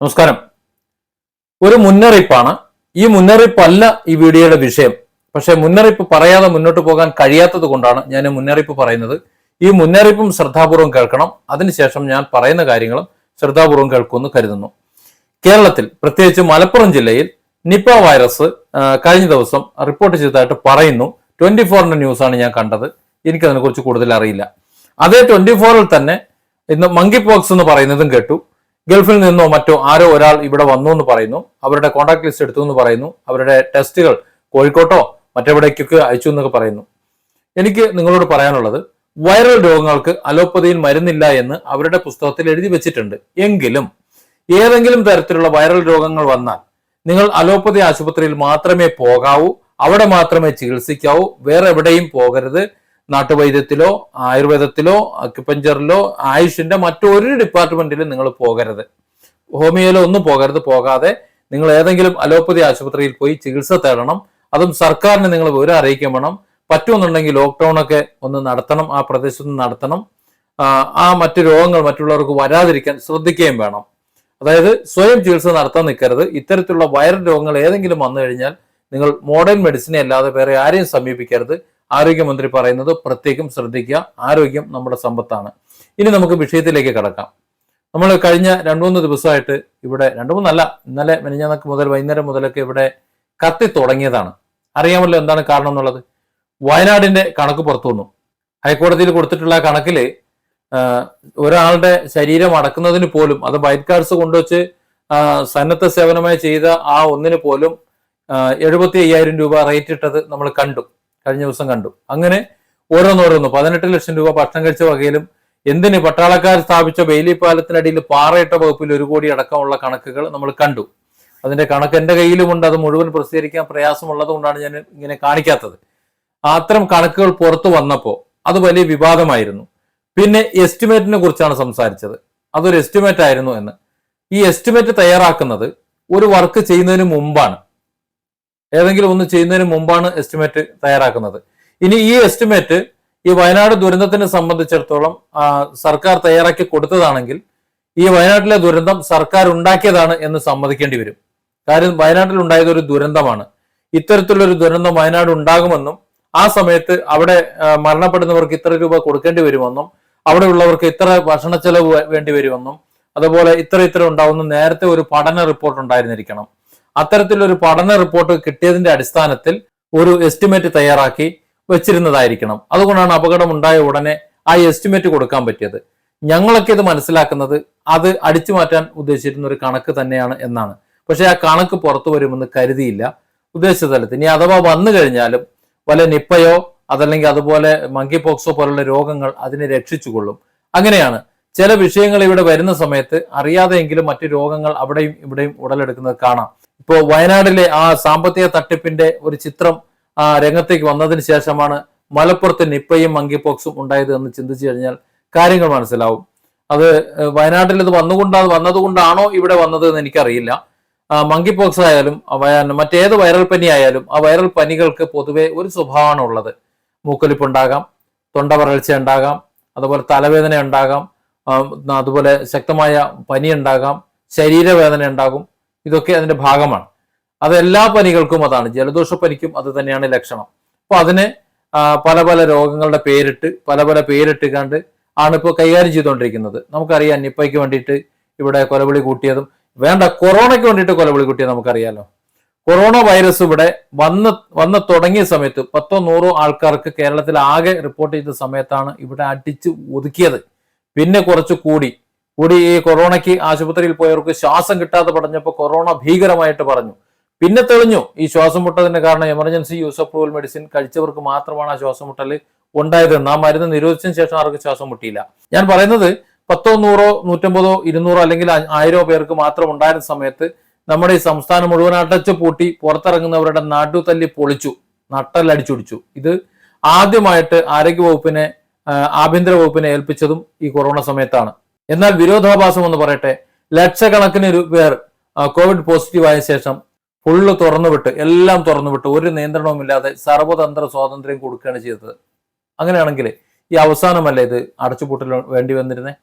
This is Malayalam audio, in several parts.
നമസ്കാരം. ഒരു മുന്നറിയിപ്പാണ്. ഈ മുന്നറിയിപ്പല്ല ഈ വീഡിയോയുടെ വിഷയം. പക്ഷേ മുന്നറിയിപ്പ് പറയാതെ മുന്നോട്ട് പോകാൻ കഴിയാത്തത് കൊണ്ടാണ് ഞാൻ മുന്നറിയിപ്പ് പറയുന്നത്. ഈ മുന്നറിയിപ്പും ശ്രദ്ധാപൂർവം കേൾക്കണം. അതിനുശേഷം ഞാൻ പറയുന്ന കാര്യങ്ങളും ശ്രദ്ധാപൂർവം കേൾക്കുമെന്ന് കരുതുന്നു. കേരളത്തിൽ പ്രത്യേകിച്ച് മലപ്പുറം ജില്ലയിൽ നിപ്പ വൈറസ് കഴിഞ്ഞ ദിവസം റിപ്പോർട്ട് ചെയ്തതായിട്ട് പറയുന്നു. ട്വന്റി ഫോറിന്റെ ന്യൂസാണ് ഞാൻ കണ്ടത്. എനിക്കതിനെ കുറിച്ച് കൂടുതൽ അറിയില്ല. അതേ ട്വന്റി ഫോറിൽ തന്നെ ഇന്ന് മങ്കി പോക്സ് എന്ന് പറയുന്നതും കേട്ടു. ഗൾഫിൽ നിന്നോ മറ്റോ ആരോ ഒരാൾ ഇവിടെ വന്നു എന്ന് പറയുന്നു. അവരുടെ കോൺടാക്ട് ലിസ്റ്റ് എടുത്തു എന്ന് പറയുന്നു. അവരുടെ ടെസ്റ്റുകൾ കോഴിക്കോട്ടോ മറ്റെവിടേക്കൊക്കെ അയച്ചു എന്നൊക്കെ പറയുന്നു. എനിക്ക് നിങ്ങളോട് പറയാനുള്ളത് വൈറൽ രോഗങ്ങൾക്ക് അലോപ്പതിയിൽ മരുന്നില്ല എന്ന് അവരുടെ പുസ്തകത്തിൽ എഴുതി വെച്ചിട്ടുണ്ട്. എങ്കിലും ഏതെങ്കിലും തരത്തിലുള്ള വൈറൽ രോഗങ്ങൾ വന്നാൽ നിങ്ങൾ അലോപ്പതി ആശുപത്രിയിൽ മാത്രമേ പോകാവൂ അവിടെ മാത്രമേ ചികിത്സിക്കാവൂ വേറെ എവിടെയും പോകരുത്. നാട്ടുവൈദ്യത്തിലോ ആയുർവേദത്തിലോ അക്യുപഞ്ചറിലോ ആയുഷിന്റെ മറ്റൊരു ഡിപ്പാർട്ട്മെന്റിലും നിങ്ങൾ പോകരുത്. ഹോമിയോയിലോ ഒന്നും പോകരുത് പോകാതെ നിങ്ങൾ ഏതെങ്കിലും അലോപ്പതി ആശുപത്രിയിൽ പോയി ചികിത്സ തേടണം. അതും സർക്കാരിനെ നിങ്ങൾ വിവരം അറിയിക്കാൻ വേണം. പറ്റുമെന്നുണ്ടെങ്കിൽ ലോക്ക്ഡൌൺ ഒക്കെ ഒന്ന് നടത്തണം ആ പ്രദേശത്ത് നടത്തണം. ആ, മറ്റു രോഗങ്ങൾ മറ്റുള്ളവർക്ക് വരാതിരിക്കാൻ ശ്രദ്ധിക്കുകയും വേണം. അതായത് സ്വയം ചികിത്സ നടത്താൻ നിൽക്കരുത്. ഇത്തരത്തിലുള്ള വൈറൽ രോഗങ്ങൾ ഏതെങ്കിലും വന്നു കഴിഞ്ഞാൽ നിങ്ങൾ മോഡേൺ മെഡിസിനെ അല്ലാതെ വേറെ ആരെയും സമീപിക്കരുത്. ആരോഗ്യമന്ത്രി പറയുന്നത് പ്രത്യേകം ശ്രദ്ധിക്കുക. ആരോഗ്യം നമ്മുടെ സമ്പത്താണ്. ഇനി നമുക്ക് വിഷയത്തിലേക്ക് കടക്കാം. നമ്മൾ കഴിഞ്ഞ രണ്ടു മൂന്ന് ദിവസമായിട്ട് ഇവിടെ രണ്ടു മൂന്നല്ല ഇന്നലെ മെനഞ്ഞാന്നൊക്കെ മുതൽ വൈകുന്നേരം മുതലൊക്കെ ഇവിടെ കത്തി തുടങ്ങിയതാണ്. അറിയാമല്ലോ എന്താണ് കാരണം എന്നുള്ളത്? വയനാടിന്റെ കണക്ക് പുറത്തു വന്നു. ഹൈക്കോടതിയിൽ കൊടുത്തിട്ടുള്ള കണക്കിൽ ഒരാളുടെ ശരീരം അടക്കുന്നതിന് പോലും അത് വൈറ്റ് കാർഡ്സ് കൊണ്ടുവച്ച് സന്നദ്ധ സേവനമായി ചെയ്ത ആ ഒന്നിന് പോലും എഴുപത്തി അയ്യായിരം രൂപ റേറ്റ് ഇട്ടത് നമ്മൾ കണ്ടു. കഴിഞ്ഞ ദിവസം കണ്ടു. അങ്ങനെ ഓരോന്നോരോന്ന് പതിനെട്ട് ലക്ഷം രൂപ ഭക്ഷണം കഴിച്ച വകയിലും എന്തിന് പട്ടാളക്കാർ സ്ഥാപിച്ച ബെയിലി പാലത്തിനടിയിൽ പാറയിട്ട വകുപ്പിൽ ഒരു കോടി അടക്കമുള്ള കണക്കുകൾ നമ്മൾ കണ്ടു. അതിന്റെ കണക്ക് എന്റെ കയ്യിലുമുണ്ട്. അത് മുഴുവൻ പ്രസിദ്ധീകരിക്കാൻ പ്രയാസമുള്ളത് കൊണ്ടാണ് ഞാൻ ഇങ്ങനെ കാണിക്കാത്തത്. അത്തരം കണക്കുകൾ പുറത്തു വന്നപ്പോൾ അത് വലിയ വിവാദമായിരുന്നു. പിന്നെ എസ്റ്റിമേറ്റിനെ കുറിച്ചാണ് സംസാരിച്ചത്. അതൊരു എസ്റ്റിമേറ്റ് ആയിരുന്നു എന്ന്. ഈ എസ്റ്റിമേറ്റ് തയ്യാറാക്കുന്നത് ഒരു വർക്ക് ചെയ്യുന്നതിന് മുമ്പാണ്. ഏതെങ്കിലും ഒന്ന് ചെയ്യുന്നതിന് മുമ്പാണ് എസ്റ്റിമേറ്റ് തയ്യാറാക്കുന്നത്. ഇനി ഈ എസ്റ്റിമേറ്റ് ഈ വയനാട് ദുരന്തത്തിനെ സംബന്ധിച്ചിടത്തോളം സർക്കാർ തയ്യാറാക്കി കൊടുത്തതാണെങ്കിൽ ഈ വയനാട്ടിലെ ദുരന്തം സർക്കാർ ഉണ്ടാക്കിയതാണ് എന്ന് സമ്മതിക്കേണ്ടി വരും. കാര്യം വയനാട്ടിൽ ഉണ്ടായത് ഒരു ദുരന്തമാണ്. ഇത്തരത്തിലൊരു ദുരന്തം വയനാട് ഉണ്ടാകുമെന്നും ആ സമയത്ത് അവിടെ മരണപ്പെടുന്നവർക്ക് ഇത്ര രൂപ കൊടുക്കേണ്ടി വരുമെന്നും അവിടെ ഉള്ളവർക്ക് ഇത്ര ഭക്ഷണ ചെലവ് വേണ്ടി വരുമെന്നും അതുപോലെ ഇത്ര ഇത്ര ഉണ്ടാവുന്ന നേരത്തെ ഒരു പഠന റിപ്പോർട്ട് ഉണ്ടായിരുന്നിരിക്കണം. അത്തരത്തിലൊരു പഠന റിപ്പോർട്ട് കിട്ടിയതിന്റെ അടിസ്ഥാനത്തിൽ ഒരു എസ്റ്റിമേറ്റ് തയ്യാറാക്കി വെച്ചിരുന്നതായിരിക്കണം. അതുകൊണ്ടാണ് അപകടം ഉണ്ടായ ഉടനെ ആ എസ്റ്റിമേറ്റ് കൊടുക്കാൻ പറ്റിയത്. ഞങ്ങളൊക്കെ ഇത് മനസ്സിലാക്കുന്നത് അത് അടിച്ചു മാറ്റാൻ ഉദ്ദേശിച്ചിരുന്ന ഒരു കണക്ക് തന്നെയാണ് എന്നാണ്. പക്ഷെ ആ കണക്ക് പുറത്തു വരുമെന്ന് കരുതിയില്ല ഉദ്ദേശിച്ച തലത്തിൽ ഇനി അഥവാ വന്നു കഴിഞ്ഞാലും വല്ല നിപ്പയോ അതല്ലെങ്കിൽ അതുപോലെ മങ്കി പോക്സോ പോലുള്ള രോഗങ്ങൾ അതിനെ രക്ഷിച്ചുകൊള്ളും. അങ്ങനെയാണ്. ചില വിഷയങ്ങൾ ഇവിടെ വരുന്ന സമയത്ത് അറിയാതെയെങ്കിലും മറ്റു രോഗങ്ങൾ അവിടെയും ഇവിടെയും ഉടലെടുക്കുന്നത് കാണാം. ഇപ്പോ വയനാടിലെ ആ സാമ്പത്തിക തട്ടിപ്പിന്റെ ഒരു ചിത്രം ആ രംഗത്തേക്ക് വന്നതിന് ശേഷമാണ് മലപ്പുറത്ത് നിപ്പയും മങ്കിപോക്സും ഉണ്ടായത് എന്ന് ചിന്തിച്ചു കഴിഞ്ഞാൽ കാര്യങ്ങൾ മനസ്സിലാവും. അത് വയനാട്ടിൽ ഇത് വന്നുകൊണ്ടാ വന്നതുകൊണ്ടാണോ ഇവിടെ വന്നത് എന്ന് എനിക്കറിയില്ല. മങ്കി പോക്സ് ആയാലും മറ്റേത് വൈറൽ പനി ആയാലും ആ വൈറൽ പനികൾക്ക് പൊതുവെ ഒരു സ്വഭാവമാണ് ഉള്ളത്. മൂക്കൊലിപ്പ് ഉണ്ടാകാം തൊണ്ട വരൾച്ച ഉണ്ടാകാം അതുപോലെ തലവേദന ഉണ്ടാകാം അതുപോലെ ശക്തമായ പനി ഉണ്ടാകാം ശരീരവേദന ഉണ്ടാകും ഇതൊക്കെ അതിന്റെ ഭാഗമാണ്. അത് എല്ലാ പനികൾക്കും അതാണ്. ജലദോഷ പനിക്കും അത് തന്നെയാണ് ലക്ഷണം. അപ്പൊ അതിന് പല പല രോഗങ്ങളുടെ പേരിട്ട് പല പല പേരിട്ട് കണ്ട് ആണ് ഇപ്പോൾ കൈകാര്യം ചെയ്തുകൊണ്ടിരിക്കുന്നത്. നമുക്കറിയാം നിപ്പയ്ക്ക് വേണ്ടിയിട്ട് ഇവിടെ കൊലവിളി കൂട്ടിയതും വേണ്ട കൊറോണയ്ക്ക് വേണ്ടിയിട്ട് കൊലവിളി കൂട്ടിയത് നമുക്കറിയാലോ. കൊറോണ വൈറസ് ഇവിടെ വന്ന് വന്ന് തുടങ്ങിയ സമയത്ത് പത്തോ നൂറോ ആൾക്കാർക്ക് കേരളത്തിൽ ആകെ റിപ്പോർട്ട് ചെയ്ത സമയത്താണ് ഇവിടെ അടിച്ച് ഒതുക്കിയത്. പിന്നെ കുറച്ച് കൂടി കൂടി ഈ കൊറോണയ്ക്ക് ആശുപത്രിയിൽ പോയവർക്ക് ശ്വാസം കിട്ടാതെ പറഞ്ഞപ്പോൾ കൊറോണ ഭീകരമായിട്ട് പറഞ്ഞു പിന്നെ തെളിഞ്ഞു. ഈ ശ്വാസം മുട്ടതിന്റെ കാരണം എമർജൻസി യൂസ് അപ്രൂവൽ മെഡിസിൻ കഴിച്ചവർക്ക് മാത്രമാണ് ആ ശ്വാസം മുട്ടൽ ഉണ്ടായതെന്ന് ആ മരുന്ന് നിരോധിച്ചതിന് ശേഷം ആർക്ക് ശ്വാസം മുട്ടിയില്ല. ഞാൻ പറയുന്നത് പത്തോ നൂറോ നൂറ്റമ്പതോ ഇരുന്നൂറോ അല്ലെങ്കിൽ ആയിരോ പേർക്ക് മാത്രം ഉണ്ടായിരുന്ന സമയത്ത് നമ്മുടെ ഈ സംസ്ഥാനം മുഴുവൻ അടച്ചു പൂട്ടി പുറത്തിറങ്ങുന്നവരുടെ നാട്ടുതല്ലി പൊളിച്ചു. നട്ടല്ലടിച്ചൊടിച്ചു ഇത് ആദ്യമായിട്ട് ആരോഗ്യ വകുപ്പിനെ ആഭ്യന്തര വകുപ്പിനെ ഏൽപ്പിച്ചതും ഈ കൊറോണ സമയത്താണ്. എന്നാൽ വിരോധാഭാസം എന്ന് പറയട്ടെ. ലക്ഷക്കണക്കിന് പേർ കോവിഡ് പോസിറ്റീവ് ആയ ശേഷം ഫുള്ള് തുറന്നുവിട്ട് എല്ലാം തുറന്നുവിട്ട് ഒരു നിയന്ത്രണവുമില്ലാതെ സർവതന്ത്ര സ്വാതന്ത്ര്യം കൊടുക്കുകയാണ് ചെയ്തത്. അങ്ങനെയാണെങ്കിൽ ഈ അവസാനമല്ലേ ഇത് അടച്ചുപൂട്ടൽ വേണ്ടി വന്നിരുന്നത്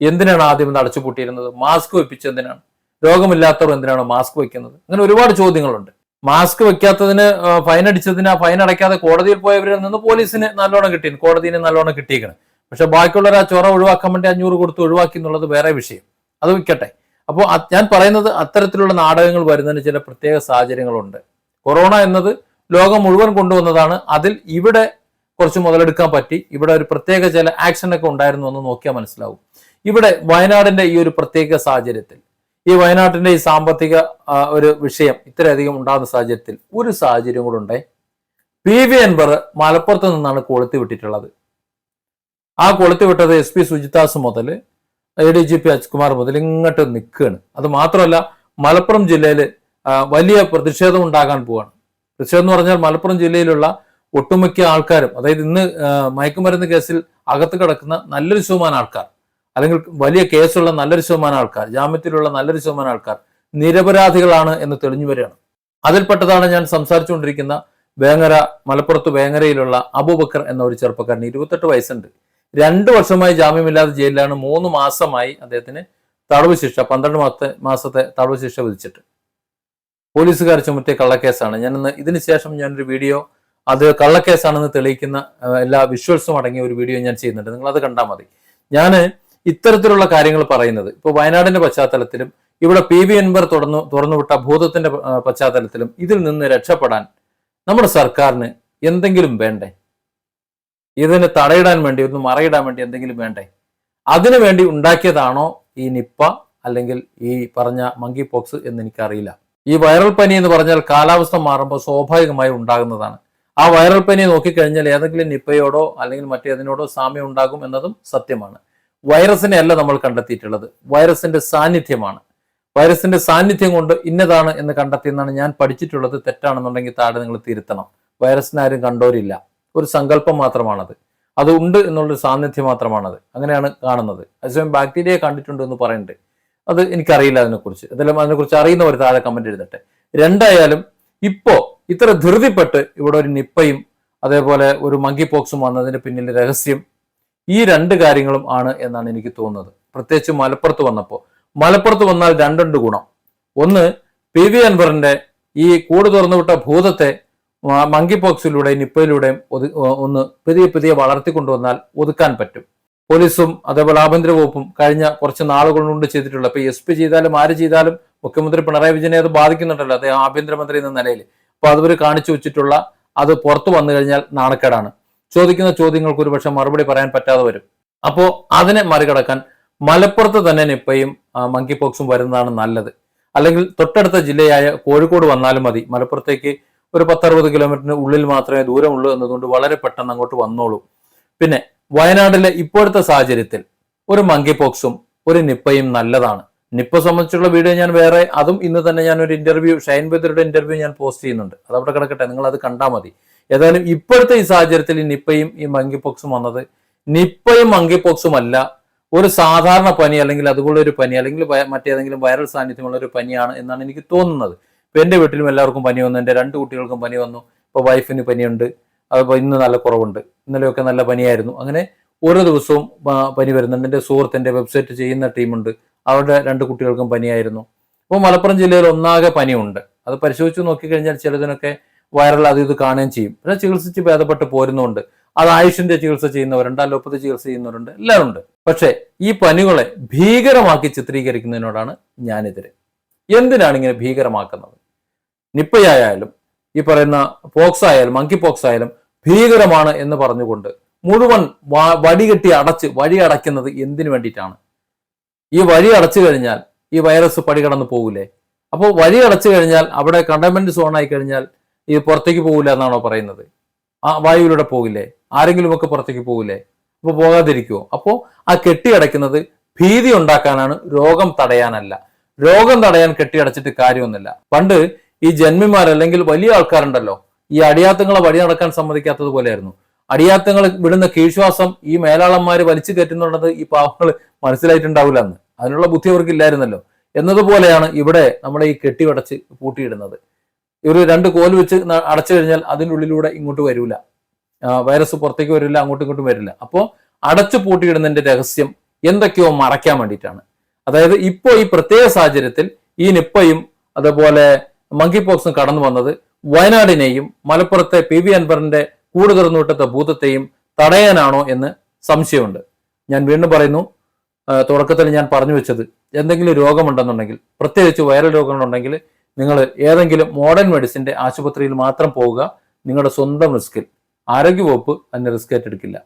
എന്തിനാണ് ആദ്യം ഇത് അടച്ചുപൂട്ടിയിരുന്നത്? മാസ്ക് വെപ്പിച്ച് എന്തിനാണ്? രോഗമില്ലാത്തവർ എന്തിനാണ് മാസ്ക് വെക്കുന്നത്? അങ്ങനെ ഒരുപാട് ചോദ്യങ്ങളുണ്ട്. മാസ്ക് വെക്കാത്തതിന് ഫൈൻ അടിച്ചതിന് ആ ഫൈൻ അടയ്ക്കാതെ കോടതിയിൽ പോയവരിൽ നിന്ന് പോലീസിന് നല്ലോണം കിട്ടി കോടതിന് നല്ലോണം കിട്ടിയിരിക്കണം പക്ഷെ ബാക്കിയുള്ളവർ ആ ചൊറ ഒഴിവാക്കാൻ വേണ്ടി അഞ്ഞൂറ് കൊടുത്ത് ഒഴിവാക്കി എന്നുള്ളത് വേറെ വിഷയം. അത് വിൽക്കട്ടെ അപ്പോൾ ഞാൻ പറയുന്നത് അത്തരത്തിലുള്ള നാടകങ്ങൾ വരുന്നതിന് ചില പ്രത്യേക സാഹചര്യങ്ങളുണ്ട്. കൊറോണ എന്നത് ലോകം മുഴുവൻ കൊണ്ടുവന്നതാണ്. അതിൽ ഇവിടെ കുറച്ച് മുതലെടുക്കാൻ പറ്റി. ഇവിടെ ഒരു പ്രത്യേക ചില ആക്ഷനൊക്കെ ഉണ്ടായിരുന്നു എന്ന് നോക്കിയാൽ മനസ്സിലാവും. ഇവിടെ വയനാടിന്റെ ഈ ഒരു പ്രത്യേക സാഹചര്യത്തിൽ ഈ വയനാട്ടിന്റെ ഈ സാമ്പത്തിക ഒരു വിഷയം ഇത്രയധികം ഉണ്ടാകുന്ന സാഹചര്യത്തിൽ ഒരു സാഹചര്യം കൂടെ ഉണ്ടേ. പി വി അൻവർ മലപ്പുറത്ത് നിന്നാണ് കൊളുത്തി വിട്ടിട്ടുള്ളത്. ആ കൊളുത്തി വിട്ടത് എസ് പി സുജിതാസ് മുതൽ A D G P Ajkumar മുതൽ ഇങ്ങോട്ട് നിൽക്കുകയാണ്. അത് മാത്രമല്ല മലപ്പുറം ജില്ലയിൽ വലിയ പ്രതിഷേധം ഉണ്ടാകാൻ പോവാണ്. പ്രതിഷേധം എന്ന് പറഞ്ഞാൽ മലപ്പുറം ജില്ലയിലുള്ള ഒട്ടുമിക്ക ആൾക്കാരും അതായത് ഇന്ന് മയക്കുമരുന്ന് കേസിൽ അകത്ത് കിടക്കുന്ന നല്ലൊരു ശതമാനം ആൾക്കാർ അല്ലെങ്കിൽ വലിയ കേസുള്ള നല്ലൊരു ശതമാനം ആൾക്കാർ ജാമ്യത്തിലുള്ള നല്ലൊരു ശതമാനം ആൾക്കാർ നിരപരാധികളാണ് എന്ന് തെളിഞ്ഞു വരികയാണ്. അതിൽപ്പെട്ടതാണ് ഞാൻ സംസാരിച്ചുകൊണ്ടിരിക്കുന്ന വേങ്ങര മലപ്പുറത്ത് വേങ്ങരയിലുള്ള അബൂബക്കർ എന്ന ഒരു ചെറുപ്പക്കാരൻ ഇരുപത്തെട്ട് വയസ്സുണ്ട്. രണ്ടു വർഷമായി ജാമ്യമില്ലാതെ ജയിലിലാണ് മൂന്ന് മാസമായി അദ്ദേഹത്തിന് തടവ് ശിക്ഷ പന്ത്രണ്ട് മാസത്തെ മാസത്തെ തടവ് ശിക്ഷ വിധിച്ചിട്ട്. പോലീസുകാർ ചുമത്തിയ കള്ളക്കേസാണ്. ഞാൻ ഇന്ന് ഇതിന് ശേഷം ഞാനൊരു വീഡിയോ അത് കള്ളക്കേസാണെന്ന് തെളിയിക്കുന്ന എല്ലാ വിഷ്വൽസും അടങ്ങിയ ഒരു വീഡിയോ ഞാൻ ചെയ്യുന്നുണ്ട്. നിങ്ങൾ അത് കണ്ടാൽ മതി. ഞാൻ ഇത്തരത്തിലുള്ള കാര്യങ്ങൾ പറയുന്നത് ഇപ്പോൾ വയനാടിന്റെ പശ്ചാത്തലത്തിലും ഇവിടെ പി വി എൻബർ തുറന്നു തുറന്നുവിട്ട ഭൂതത്തിന്റെ പശ്ചാത്തലത്തിലും ഇതിൽ നിന്ന് രക്ഷപ്പെടാൻ നമ്മുടെ സർക്കാരിന് എന്തെങ്കിലും വേണ്ടേ? ഇതിന് തടയിടാൻ വേണ്ടി ഒന്ന് മറയിടാൻ വേണ്ടി എന്തെങ്കിലും വേണ്ടേ? അതിനു വേണ്ടി ഉണ്ടാക്കിയതാണോ ഈ നിപ്പ അല്ലെങ്കിൽ ഈ പറഞ്ഞ മങ്കി പോക്സ് എന്ന് എനിക്കറിയില്ല. ഈ വൈറൽ പനി എന്ന് പറഞ്ഞാൽ കാലാവസ്ഥ മാറുമ്പോൾ സ്വാഭാവികമായി ഉണ്ടാകുന്നതാണ്. ആ വൈറൽ പനി നോക്കിക്കഴിഞ്ഞാൽ ഏതെങ്കിലും നിപ്പയോടോ അല്ലെങ്കിൽ മറ്റേതിനോടോ സാമ്യം ഉണ്ടാകും എന്നതും സത്യമാണ്. വൈറസിനെ അല്ല നമ്മൾ കണ്ടെത്തിയിട്ടുള്ളത്. വൈറസിന്റെ സാന്നിധ്യമാണ്. വൈറസിന്റെ സാന്നിധ്യം കൊണ്ട് ഇന്നതാണ് എന്ന് കണ്ടെത്തിയെന്നാണ് ഞാൻ പഠിച്ചിട്ടുള്ളത്. തെറ്റാണെന്നുണ്ടെങ്കിൽ താഴെ നിങ്ങൾ തിരുത്തണം. വൈറസിനാരും കണ്ടോരില്ല ഒരു സങ്കല്പം മാത്രമാണത്. അത് ഉണ്ട് എന്നുള്ളൊരു സാന്നിധ്യം മാത്രമാണത്. അങ്ങനെയാണ് കാണുന്നത്. അതേസമയം ബാക്ടീരിയ കണ്ടിട്ടുണ്ട് എന്ന് പറയുന്നുണ്ട് അത് എനിക്കറിയില്ല അതിനെക്കുറിച്ച്. അതെല്ലാം അതിനെക്കുറിച്ച് അറിയുന്നവർ താഴെ കമന്റ് എഴുതട്ടെ. രണ്ടായാലും ഇപ്പോ ഇത്ര ധൃതിപ്പെട്ട് ഇവിടെ ഒരു നിപ്പയും അതേപോലെ ഒരു മങ്കി പോക്സും വന്നതിന് പിന്നിൽ രഹസ്യം ഈ രണ്ട് കാര്യങ്ങളും ആണ് എന്നാണ് എനിക്ക് തോന്നുന്നത്. പ്രത്യേകിച്ച് മലപ്പുറത്ത് വന്നപ്പോൾ മലപ്പുറത്ത് വന്നാൽ രണ്ടുണ്ട് ഗുണം. ഒന്ന് പി വി അൻവറിന്റെ ഈ കൂട് തുറന്നുവിട്ട ഭൂതത്തെ മങ്കി പോക്സിലൂടെയും നിപ്പയിലൂടെയും ഒന്ന് പുതിയ പുതിയ വളർത്തിക്കൊണ്ടുവന്നാൽ ഒതുക്കാൻ പറ്റും. പോലീസും അതേപോലെ ആഭ്യന്തര വകുപ്പും കഴിഞ്ഞ കുറച്ച് നാളുകൾ കൊണ്ട് ചെയ്തിട്ടുള്ള ഇപ്പൊ എസ് പി ചെയ്താലും ആര് ചെയ്താലും മുഖ്യമന്ത്രി പിണറായി വിജയനെ അത് ബാധിക്കുന്നുണ്ടല്ലോ അദ്ദേഹം ആഭ്യന്തരമന്ത്രി എന്ന നിലയിൽ അപ്പൊ അതുവരെ കാണിച്ചു വെച്ചിട്ടുള്ള അത് പുറത്തു വന്നു കഴിഞ്ഞാൽ നാണക്കേടാണ്. ചോദിക്കുന്ന ചോദ്യങ്ങൾക്ക് ഒരുപക്ഷെ മറുപടി പറയാൻ പറ്റാതെ വരും. അപ്പോ അതിനെ മറികടക്കാൻ മലപ്പുറത്ത് തന്നെ നിപ്പയും മങ്കി പോക്സും വരുന്നതാണ് നല്ലത്. അല്ലെങ്കിൽ തൊട്ടടുത്ത ജില്ലയായ കോഴിക്കോട് വന്നാലും മതി. മലപ്പുറത്തേക്ക് ഒരു പത്തറുപത് കിലോമീറ്ററിന് ഉള്ളിൽ മാത്രമേ ദൂരമുള്ളൂ എന്നതുകൊണ്ട് വളരെ പെട്ടെന്ന് അങ്ങോട്ട് വന്നോളൂ. പിന്നെ വയനാട്ടിലെ ഇപ്പോഴത്തെ സാഹചര്യത്തിൽ ഒരു മങ്കി പോക്സും ഒരു നിപ്പയും നല്ലതാണ്. നിപ്പ സംബന്ധിച്ചുള്ള വീഡിയോ ഞാൻ വേറെ അതും ഇന്ന് തന്നെ ഞാൻ ഒരു ഇന്റർവ്യൂ ഷൈൻ ബദറുടെ ഇന്റർവ്യൂ ഞാൻ പോസ്റ്റ് ചെയ്യുന്നുണ്ട്. അത് അവിടെ കിടക്കട്ടെ നിങ്ങൾ അത് കണ്ടാൽ മതി. ഏതായാലും ഇപ്പോഴത്തെ ഈ സാഹചര്യത്തിൽ ഈ നിപ്പയും ഈ മങ്കി പോക്സും വന്നത് നിപ്പയും മങ്കി പോക്സും അല്ല ഒരു സാധാരണ പനി അല്ലെങ്കിൽ അതുപോലുള്ള ഒരു പനി അല്ലെങ്കിൽ മറ്റേതെങ്കിലും വൈറൽ സാന്നിധ്യമുള്ള ഒരു പനിയാണ് എന്നാണ് എനിക്ക് തോന്നുന്നത്. ഇപ്പൊ എന്റെ വീട്ടിലും എല്ലാവർക്കും പനി വന്നു എന്റെ രണ്ട് കുട്ടികൾക്കും പനി വന്നു ഇപ്പോൾ വൈഫിന് പനിയുണ്ട് അതിപ്പോൾ ഇന്ന് നല്ല കുറവുണ്ട് ഇന്നലെയൊക്കെ നല്ല പനിയായിരുന്നു. അങ്ങനെ ഓരോ ദിവസവും പനി വരുന്നുണ്ട്. എന്റെ സുഹൃത്ത് എന്റെ വെബ്സൈറ്റ് ചെയ്യുന്ന ടീമുണ്ട് അവരുടെ രണ്ട് കുട്ടികൾക്കും പനിയായിരുന്നു. അപ്പോൾ മലപ്പുറം ജില്ലയിൽ ഒന്നാകെ പനിയുണ്ട്. അത് പരിശോധിച്ച് നോക്കിക്കഴിഞ്ഞാൽ ചിലതിനൊക്കെ വൈറൽ അത് ഇത് കാണുകയും ചെയ്യും. പക്ഷേ ചികിത്സിച്ച് ഭേദപ്പെട്ട് പോരുന്നുണ്ട് അത് ആയുഷിന്റെ ചികിത്സ ചെയ്യുന്നവരുണ്ട് അലോപ്പതി ചികിത്സ ചെയ്യുന്നവരുണ്ട് എല്ലാവരും ഉണ്ട് പക്ഷേ ഈ പനികളെ ഭീകരമാക്കി ചിത്രീകരിക്കുന്നതിനോടാണ് ഞാനെതിരെ. എന്തിനാണ് ഇങ്ങനെ ഭീകരമാക്കുന്നത്? നിപ്പയായാലും ഈ പറയുന്ന പോക്സ് ആയാലും മങ്കി പോക്സ് ആയാലും ഭീകരമാണ് എന്ന് പറഞ്ഞുകൊണ്ട് മുഴുവൻ വടി വടികെട്ടി അടച്ച് വഴി അടയ്ക്കുന്നത് എന്തിനു വേണ്ടിയിട്ടാണ്? ഈ വഴി അടച്ചു കഴിഞ്ഞാൽ ഈ വൈറസ് പടി കടന്നു പോകില്ലേ അപ്പോൾ വഴി അടച്ചു കഴിഞ്ഞാൽ അവിടെ കണ്ടെയ്ൻമെന്റ് സോൺ ആയി കഴിഞ്ഞാൽ ഈ പുറത്തേക്ക് പോകില്ല എന്നാണോ പറയുന്നത്? ആ വായുവിലൂടെ പോകില്ലേ? ആരെങ്കിലും ഒക്കെ പുറത്തേക്ക് പോകില്ലേ അപ്പോൾ പോകാതിരിക്കുമോ അപ്പോൾ ആ കെട്ടിയടയ്ക്കുന്നത് ഭീതി ഉണ്ടാക്കാനാണ് രോഗം തടയാനല്ല. രോഗം തടയാൻ കെട്ടിയടച്ചിട്ട് കാര്യമൊന്നുമില്ല. പണ്ട് ഈ ജന്മിമാർ അല്ലെങ്കിൽ വലിയ ആൾക്കാരുണ്ടല്ലോ ഈ അടിയാത്തങ്ങളെ വഴി നടക്കാൻ സമ്മതിക്കാത്തത് പോലെയായിരുന്നു. അടിയാത്തങ്ങൾ വിടുന്ന കീഴ്ശ്വാസം ഈ മേലാളന്മാർ വലിച്ചു കയറ്റുന്നുണ്ടെന്ന് ഈ പാവങ്ങൾ മനസ്സിലായിട്ടുണ്ടാവില്ല എന്ന് അതിനുള്ള ബുദ്ധി അവർക്ക് ഇല്ലായിരുന്നല്ലോ എന്നതുപോലെയാണ് ഇവിടെ നമ്മുടെ ഈ കെട്ടിവടച്ച് പൂട്ടിയിടുന്നത്. ഇവർ രണ്ട് കോൽ വെച്ച് അടച്ചു കഴിഞ്ഞാൽ അതിനുള്ളിലൂടെ ഇങ്ങോട്ട് വരില്ല വൈറസ് പുറത്തേക്ക് വരില്ല അങ്ങോട്ടും ഇങ്ങോട്ടും വരില്ല. അപ്പോൾ അടച്ചു പൂട്ടിയിടുന്നതിന്റെ രഹസ്യം എന്തൊക്കെയോ മറയ്ക്കാൻ വേണ്ടിയിട്ടാണ്. അതായത് ഇപ്പോൾ ഈ പ്രത്യേക സാഹചര്യത്തിൽ ഈ നിപ്പയും അതുപോലെ മങ്കി പോക്സും കടന്നു വന്നത് വയനാടിനെയും മലപ്പുറത്തെ പി വി അൻവറിന്റെ കൂട് ഭൂതത്തെയും തടയാനാണോ എന്ന് സംശയമുണ്ട്. ഞാൻ വീണ്ടും പറയുന്നു തുടക്കത്തിൽ ഞാൻ പറഞ്ഞു വെച്ചത് എന്തെങ്കിലും രോഗമുണ്ടെന്നുണ്ടെങ്കിൽ പ്രത്യേകിച്ച് വൈറൽ രോഗങ്ങളുണ്ടെങ്കിൽ നിങ്ങൾ ഏതെങ്കിലും മോഡേൺ മെഡിസിന്റെ ആശുപത്രിയിൽ മാത്രം പോവുക. നിങ്ങളുടെ സ്വന്തം റിസ്കിൽ ആരോഗ്യവകുപ്പ് അതിന് റിസ്ക് ഏറ്റെടുക്കില്ല.